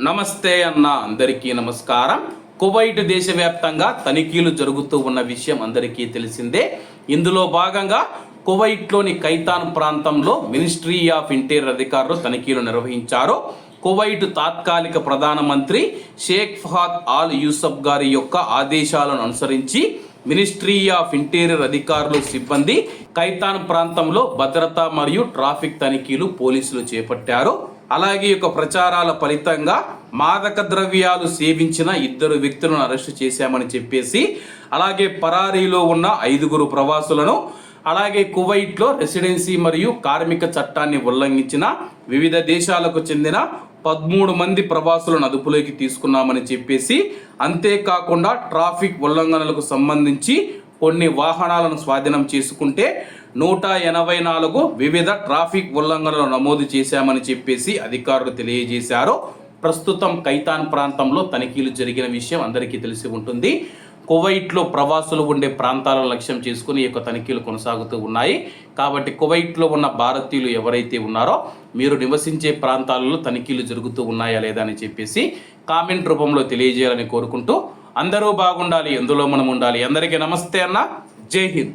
నమస్తే అన్న అందరికీ నమస్కారం. కువైట్ దేశవ్యాప్తంగా తనిఖీలు జరుగుతూ ఉన్న విషయం అందరికీ తెలిసిందే. ఇందులో భాగంగా కువైట్లోని కైతాన్ ప్రాంతంలో మినిస్ట్రీ ఆఫ్ ఇంటీరియర్ అధికారులు తనిఖీలు నిర్వహించారు. కువైట్ తాత్కాలిక ప్రధానమంత్రి షేక్ ఫహాద్ ఆల్ యూసఫ్ గారి యొక్క ఆదేశాలను అనుసరించి మినిస్ట్రీ ఆఫ్ ఇంటీరియర్ అధికారులు సిబ్బంది కైతాన్ ప్రాంతంలో భద్రత మరియు ట్రాఫిక్ తనిఖీలు పోలీసులు చేపట్టారు. అలాగే యొక్క ప్రచారాల ఫలితంగా మాదక ద్రవ్యాలు సేవించిన ఇద్దరు వ్యక్తులను అరెస్టు చేశామని చెప్పేసి అలాగే పరారీలో ఉన్న ఐదుగురు ప్రవాసులను అలాగే కువైట్లో రెసిడెన్సీ మరియు కార్మిక చట్టాన్ని ఉల్లంఘించిన వివిధ దేశాలకు చెందిన పదమూడు మంది ప్రవాసులను అదుపులోకి తీసుకున్నామని చెప్పేసి అంతేకాకుండా ట్రాఫిక్ ఉల్లంఘనలకు సంబంధించి కొన్ని వాహనాలను స్వాధీనం చేసుకుంటే నూట ఎనభై నాలుగు వివిధ ట్రాఫిక్ ఉల్లంఘనలు నమోదు చేశామని చెప్పేసి అధికారులు తెలియజేశారు. ప్రస్తుతం కైతాన్ ప్రాంతంలో తనిఖీలు జరిగిన విషయం అందరికీ తెలిసి ఉంటుంది. కువైట్లో ప్రవాసులు ఉండే ప్రాంతాలను లక్ష్యం చేసుకుని ఈ యొక్క తనిఖీలు కొనసాగుతూ ఉన్నాయి. కాబట్టి కువైట్లో ఉన్న భారతీయులు ఎవరైతే ఉన్నారో మీరు నివసించే ప్రాంతాలలో తనిఖీలు జరుగుతూ ఉన్నాయా లేదా అని చెప్పేసి కామెంట్ రూపంలో తెలియజేయాలని కోరుకుంటూ అందరూ బాగుండాలి ఎందులో మనం ఉండాలి. అందరికీ నమస్తే అన్న. జై హింద్.